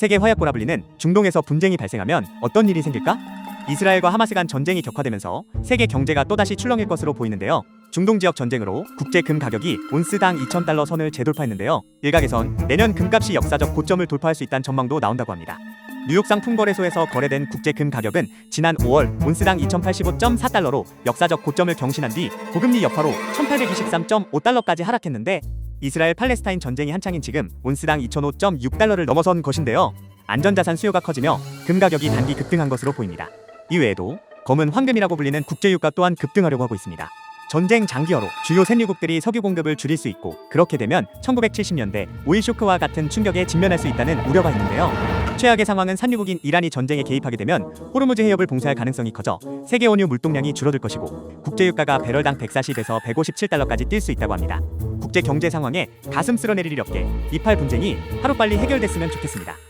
세계 화약고라 불리는 중동에서 분쟁이 발생하면 어떤 일이 생길까? 이스라엘과 하마스 간 전쟁이 격화되면서 세계 경제가 또다시 출렁일 것으로 보이는데요. 중동 지역 전쟁으로 국제 금 가격이 온스당 2,000달러 선을 재돌파했는데요. 일각에선 내년 금값이 역사적 고점을 돌파할 수 있다는 전망도 나온다고 합니다. 뉴욕 상품거래소에서 거래된 국제 금 가격은 지난 5월 온스당 2,085.4달러로 역사적 고점을 경신한 뒤 고금리 여파로 1,823.5달러까지 하락했는데 이스라엘 팔레스타인 전쟁이 한창인 지금 온스당 2,005.6달러를 넘어선 것인데요. 안전자산 수요가 커지며 금 가격이 단기 급등한 것으로 보입니다. 이외에도 검은 황금이라고 불리는 국제유가 또한 급등하려고 하고 있습니다. 전쟁 장기화로 주요 생유국들이 석유 공급을 줄일 수 있고 그렇게 되면 1970년대 오일 쇼크와 같은 충격에 직면할 수 있다는 우려가 있는데요. 최악의 상황은 산유국인 이란이 전쟁에 개입하게 되면 호르무즈 해협을 봉쇄할 가능성이 커져 세계 원유 물동량이 줄어들 것이고 국제유가가 배럴당 140에서 157달러까지 뛸 수 있다고 합니다. 국제 경제 상황에 가슴 쓸어내릴 일 없게 이팔 분쟁이 하루빨리 해결됐으면 좋겠습니다.